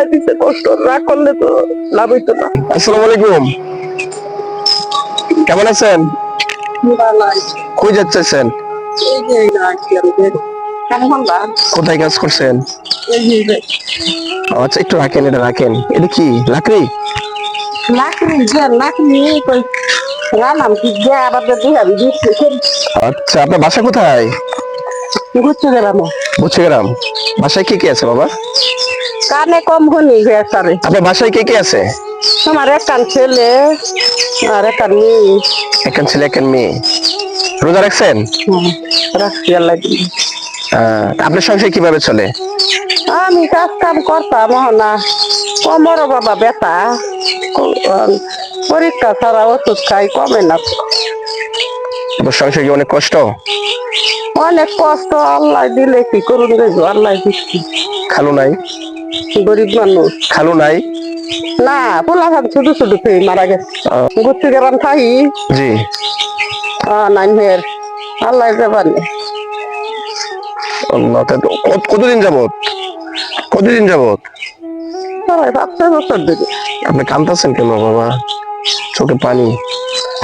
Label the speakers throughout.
Speaker 1: আল্লাহ দিতে কষ্ট রাগ করলে তো লাভ হইতো না।
Speaker 2: আসসালামু আলাইকুম। কেমন আছেন? কই যাচ্ছেন? কোথায় কাজ করছেন? আচ্ছা একটু রাখেন এটা রাখেন। এটা কি লাকড়ি? আচ্ছা আপনার বাসা কোথায়? বুঝছে গ্রাম বাসায় কে কে আছে বাবা?
Speaker 1: কানে কম হনি বেচারে
Speaker 2: আপনার বাসায় কে কে আছে?
Speaker 1: আমার একখান ছেলে আর একখান মেয়ে।
Speaker 2: একজন ছেলে একজন মেয়ে। রোজা রাখছেন?
Speaker 1: রাখছি আল্লাহ
Speaker 2: আপনার সংসার কীভাবে চলে?
Speaker 1: আমি কাজ কাম করতাম না। কমর বাবা বেটা পরীক্ষা ছাড়া ওষুধ খাই কমে না।
Speaker 2: সংসার কি অনেক কষ্ট?
Speaker 1: অনেক কষ্ট আল্লাহ দিলে কি করুন আল্লাহ দিচ্ছি।
Speaker 2: খালু নাই?
Speaker 1: গরিব মানুষ।
Speaker 2: খালু নাই?
Speaker 1: না পোলা ভাব ছোট ছোট থেকে মারা গেছে। গেলাম
Speaker 2: জি।
Speaker 1: নাইন হের আল্লাহ
Speaker 2: আল্লাহ, কতদিন যাবত কতদিন যাবত আপনি কেন বাবা? চোখে পানি।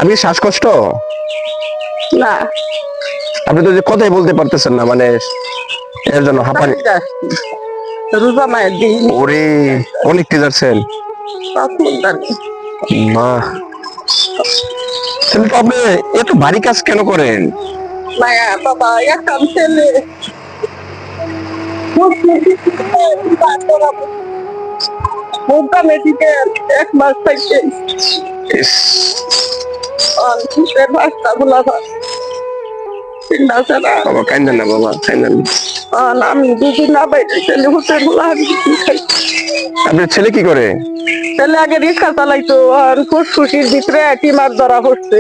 Speaker 2: আপনি শ্বাসকষ্ট?
Speaker 1: না।
Speaker 2: আপনি তো যে কথাই বলতে পারতেছেন না মানে এর জন্য হাঁপানি।
Speaker 1: রোজা মায়ের দিন।
Speaker 2: ওরে অনেক টিজারছেন
Speaker 1: পাঁচ
Speaker 2: মা। তাহলে তো আপনি এত ভারী কাজ কেন করেন?
Speaker 1: মায়া বাবা একটা ছেলে। এক মাস থেকে
Speaker 2: ইস,
Speaker 1: গুলা চিন্তা ছাড়া
Speaker 2: বাবা কান্দেন না বাবা কান্দেন
Speaker 1: আমি দুদিন না বাইরে ছেলে হোটেল
Speaker 2: আপনার ছেলে কি করে?
Speaker 1: ছেলে আগে রিক্সা চালাইতো আর ফুসফুসির ভিতরে টিমার ধরা পড়ছে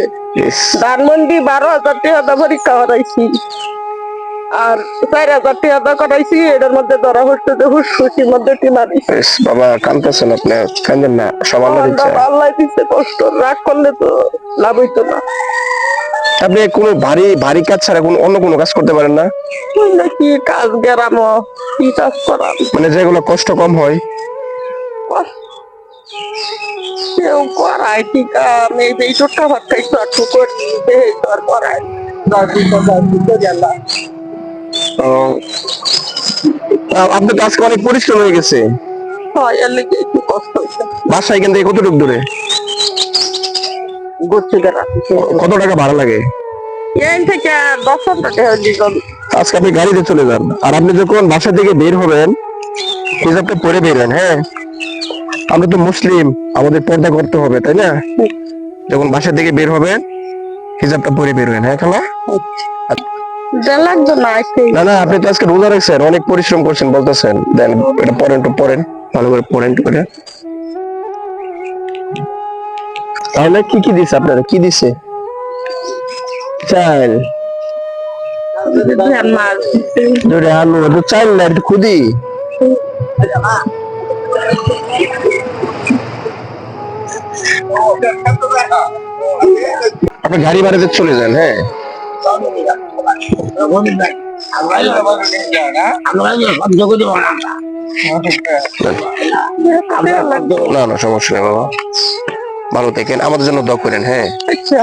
Speaker 1: ধানমন্ডি বারো হাজার টাকা পরীক্ষা করাইছি। আর চার হাজার টাকা করাইছি এটার মধ্যে ধরা পড়ছে যে ফুসফুসির মধ্যে টিমার
Speaker 2: বাবা কান্দতেছেন আপনি কান্দেন না সব আল্লাহ দিচ্ছে
Speaker 1: আল্লাহ দিচ্ছে কষ্ট রাগ করলে তো লাভ হইতো না।
Speaker 2: আপনি কোনো ভারী ভারী কাজ ছাড়া কোনো অন্য কোনো কাজ করতে পারেন না?
Speaker 1: কি কাজ গেরামো? কি কাজ করাম?
Speaker 2: মানে যেগুলো কষ্ট কম হয়।
Speaker 1: কেউ করায় ঠিক আমি এই ছোট্ট ভাত খাইছো আর টু করি দেহে তো আর করায়। দাদি তো দাদি তো গেলা
Speaker 2: ও, আ- আপনি তো অনেক পরিশ্রম হয়ে গেছে।
Speaker 1: হয় এর লেগে একটু কষ্ট হইছে
Speaker 2: বাসা এখান থেকে কতটুকু দূরে? কত টাকা ভাড়া লাগে?
Speaker 1: এই থেকে দশ টাকা
Speaker 2: আজকে আপনি গাড়িতে চলে যান। আর আপনি যখন বাসা থেকে বের হবেন হিসাবটা পরে হ্যাঁ? আমরা তো মুসলিম আমাদের পর্দা করতে হবে তাই না? যখন বাসা থেকে বের হবেন হিসাবটা পরে বেরোবেন হ্যাঁ খালা?
Speaker 1: না
Speaker 2: না না আপনি তো আজকে রোজা রাখছেন অনেক পরিশ্রম করছেন বলতেছেন। দেন এটা পড়েন তো পড়েন ভালো করে পড়েন করে। তাহলে কি কি দিছে আপনারা? কি দিছে? চাল। দুটো আলু একটু চাল না, একটু খুদি। আপনি গাড়ি ভাড়াতে চলে যান হ্যাঁ? না না, সমস্যা নেই বাবা। ভালো থাকেন আমাদের জন্য দোয়া করেন হ্যাঁ।
Speaker 1: আচ্ছা